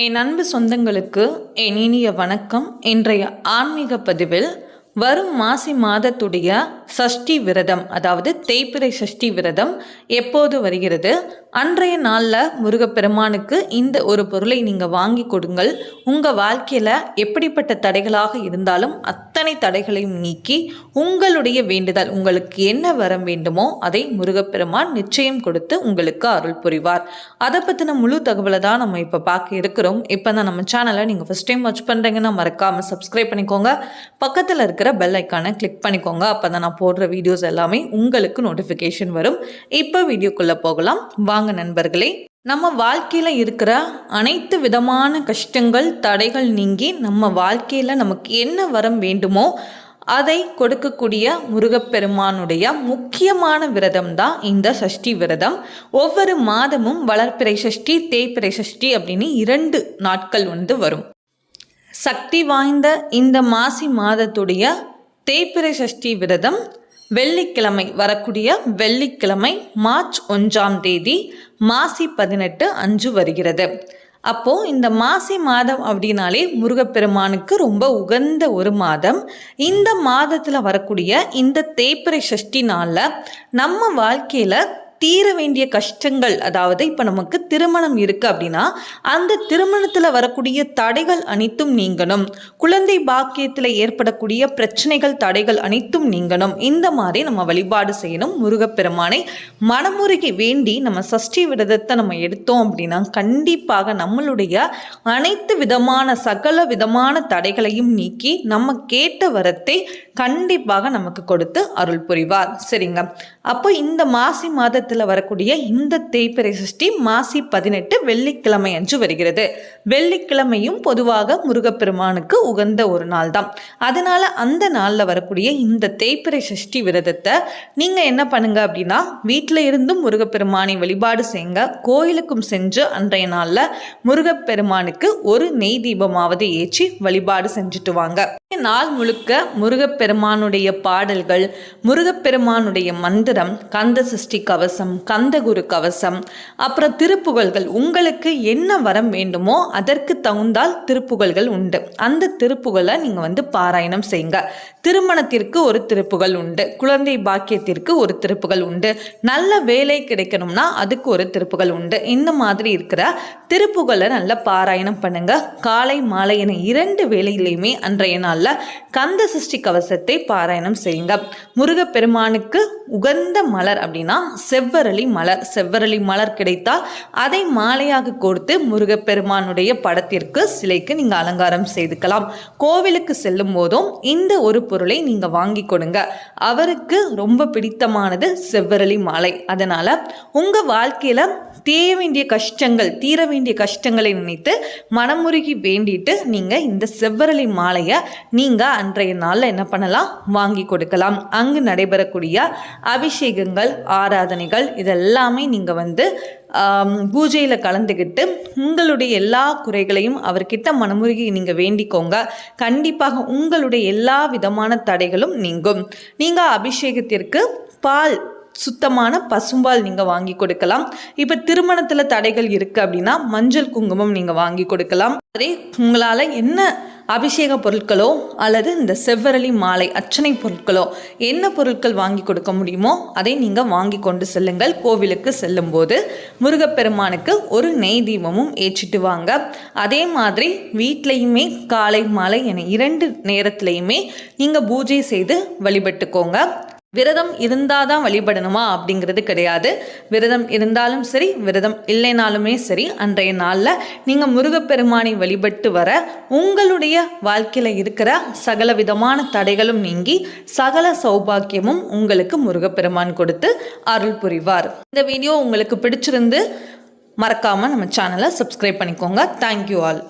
என் அன்பு சொந்தங்களுக்கு என் இனிய வணக்கம். இன்றைய ஆன்மீக பதிவில் வரும் மாசி மாதத்துடைய சஷ்டி விரதம் அதாவது தேய்பிறை சஷ்டி விரதம் எப்போது வருகிறது? அன்றைய நாளில் முருகப்பெருமானுக்கு இந்த ஒரு பொருளை நீங்கள் வாங்கி கொடுங்கள். உங்கள் வாழ்க்கையில் எப்படிப்பட்ட தடைகளாக இருந்தாலும் அத் அத்தனை தடைகளையும் நீக்கி உங்களுடைய வேண்டுதல் உங்களுக்கு என்ன வர வேண்டுமோ அதை முருகப்பெருமான் நிச்சயம் கொடுத்து உங்களுக்கு அருள் புரிவார். அதை பற்றின முழு தகவலை தான் நம்ம இப்போ பார்க்க இருக்கிறோம். இப்போ தான் நம்ம சேனலை நீங்கள் ஃபஸ்ட் டைம் வாட்ச் பண்ணுறீங்கன்னா மறக்காமல் சப்ஸ்கிரைப் பண்ணிக்கோங்க. பக்கத்தில் இருக்கிற பெல் ஐக்கானை கிளிக் பண்ணிக்கோங்க. அப்போ தான் நான் போடுற வீடியோஸ் எல்லாமே உங்களுக்கு நோட்டிஃபிகேஷன் வரும். இப்போ வீடியோக்குள்ளே போகலாம். வாங்க நண்பர்களே நம்ம வாழ்க்கையில் இருக்கிற அனைத்து விதமான கஷ்டங்கள் தடைகள் நீங்கி நம்ம வாழ்க்கையில் நமக்கு என்ன வரம் வேண்டுமோ அதை கொடுக்கக்கூடிய முருகப்பெருமானுடைய முக்கியமான விரதம் தான் இந்த சஷ்டி விரதம். ஒவ்வொரு மாதமும் வளர்ப்பிறை சஷ்டி தேய்ப்பிறை சஷ்டி அப்படின்னு இரண்டு நாட்கள் வந்து வரும். சக்தி வாய்ந்த இந்த மாசி மாதத்துடைய தேய்ப்பிறை சஷ்டி விரதம் வெள்ளிக்கிழமை வரக்கூடிய வெள்ளிக்கிழமை மார்ச் ஒன்றாம் தேதி மாசி பதினெட்டு அஞ்சு வருகிறது. அப்போது இந்த மாசி மாதம் அப்படின்னாலே முருகப்பெருமானுக்கு ரொம்ப உகந்த ஒரு மாதம். இந்த மாதத்தில் வரக்கூடிய இந்த தேய்பிறை சஷ்டி நாளில் நம்ம வாழ்க்கையில் தீர வேண்டிய கஷ்டங்கள் அதாவது இப்போ நமக்கு திருமணம் இருக்குது அப்படின்னா அந்த திருமணத்தில் வரக்கூடிய தடைகள் அனைத்தும் நீங்கணும். குழந்தை பாக்கியத்தில் ஏற்படக்கூடிய பிரச்சனைகள் தடைகள் அனைத்தும் நீங்கணும். இந்த மாதிரி நம்ம வழிபாடு செய்யணும். முருகப்பெருமானை மனமுருகி வேண்டி நம்ம சஷ்டி விரதத்தை நம்ம எடுத்தோம் அப்படின்னா கண்டிப்பாக நம்மளுடைய அனைத்து விதமான சகல விதமான தடைகளையும் நீக்கி நம்ம கேட்ட வரத்தை கண்டிப்பாக நமக்கு கொடுத்து அருள் புரிவார். சரிங்க. அப்போ இந்த மாசி மாத மாதத்தில் வரக்கூடிய இந்த தேய்பிறை சஷ்டி மாசி பதினெட்டு வெள்ளிக்கிழமை அன்று வருகிறது. வெள்ளிக்கிழமையும் பொதுவாக முருகப்பெருமானுக்கு உகந்த ஒரு நாள் தான் அதனால அந்த நாளில் வரக்கூடிய இந்த தேய்பிறை சஷ்டி விரதத்தை நீங்கள் என்ன பண்ணுங்க அப்படின்னா வீட்டில் இருந்தும் முருகப்பெருமானை வழிபாடு செய்யுங்க கோயிலுக்கும் சென்று அன்றைய நாளில் முருகப்பெருமானுக்கு ஒரு நெய் தீபமாவது ஏற்றி வழிபாடு செஞ்சுட்டு வாங்க. நாள் முழுக்க முருகப்பெருமானுடைய பாடல்கள் முருகப்பெருமானுடைய மந்திரம் கந்த சஷ்டி கவசம் கந்தகுரு கவசம் அப்புறம் திருப்புகழ்கள் உங்களுக்கு என்ன வரம் வேண்டுமோ அதற்கு தகுந்தால் திருப்புகழ்கள் உண்டு. அந்த திருப்புகளை நீங்கள் வந்து பாராயணம் செய்யுங்க. திருமணத்திற்கு ஒரு திருப்புகள் உண்டு. குழந்தை பாக்கியத்திற்கு ஒரு திருப்புகள் உண்டு. நல்ல வேலை கிடைக்கணும்னா அதுக்கு ஒரு திருப்புகள் உண்டு. இந்த மாதிரி இருக்கிற திருப்புகளை நல்லா பாராயணம் பண்ணுங்க. காலை மாலை என இரண்டு வேலையிலையுமே அன்றைய நாள் நாளில் கந்த சஷ்டி கவசத்தை பாராயணம் செய்யுங்க. முருகப்பெருமானுக்கு உகந்த மலர் அப்படின்னா செவ்வரளி மலர். செவ்வரளி மலர் கிடைத்தால் அதை மாலையாக கொடுத்து முருகப்பெருமானுடைய படத்திற்கு சிலைக்கு நீங்கள் அலங்காரம் செய்துக்கலாம். கோவிலுக்கு செல்லும் போதும் இந்த ஒரு பொருளை நீங்கள் வாங்கி கொடுங்க. அவருக்கு ரொம்ப பிடித்தமானது செவ்வரளி மாலை. அதனால் உங்கள் வாழ்க்கையில் தேய வேண்டிய கஷ்டங்கள் தீர வேண்டிய கஷ்டங்களை நினைத்து மனமுருகி வேண்டிட்டு நீங்கள் இந்த செவ்வரளி மாலையை நீங்கள் அன்றைய நாளில் என்ன பண்ணலாம்? வாங்கி கொடுக்கலாம். அங்கு நடைபெறக்கூடிய அபிஷேகங்கள் ஆராதனைகள் இதெல்லாமே நீங்கள் வந்து பூஜையில் கலந்துக்கிட்டு உங்களுடைய எல்லா குறைகளையும் அவர்கிட்ட மனமுருகி நீங்கள் வேண்டிக்கோங்க. கண்டிப்பாக உங்களுடைய எல்லா விதமான தடைகளும் நீங்கும். நீங்கள் அபிஷேகத்திற்கு பால் சுத்தமான பசும்பால் நீங்கள் வாங்கி கொடுக்கலாம். இப்போ திருமணத்தில் தடைகள் இருக்குது அப்படின்னா மஞ்சள் குங்குமம் நீங்கள் வாங்கி கொடுக்கலாம். அதே உங்களால் என்ன அபிஷேக பொருட்களோ அல்லது இந்த செவ்வரளி மாலை அர்ச்சனை பொருட்களோ என்ன பொருட்கள் வாங்கி கொடுக்க முடியுமோ அதை நீங்கள் வாங்கி கொண்டு செல்லுங்கள். கோவிலுக்கு செல்லும்போது முருகப்பெருமானுக்கு ஒரு நெய் தீபமும் ஏற்றிட்டு வாங்க. அதே மாதிரி வீட்லேயுமே காலை மாலை என இரண்டு நேரத்துலையுமே நீங்கள் பூஜை செய்து வழிபட்டுக்கோங்க. விரதம் இருந்தால் தான் வழிபடணுமா அப்படிங்கிறது கிடையாது. விரதம் இருந்தாலும் சரி விரதம் இல்லைனாலுமே சரி அன்றைய நாளில் நீங்கள் முருகப்பெருமானை வழிபட்டு வர உங்களுடைய வாழ்க்கையில் இருக்கிற சகல விதமான தடைகளும் நீங்கி சகல சௌபாக்கியமும் உங்களுக்கு முருகப்பெருமான் கொடுத்து அருள் புரிவார். இந்த வீடியோ உங்களுக்கு பிடிச்சிருந்து மறக்காமல் நம்ம சேனலை சப்ஸ்கிரைப் பண்ணிக்கோங்க. Thank you all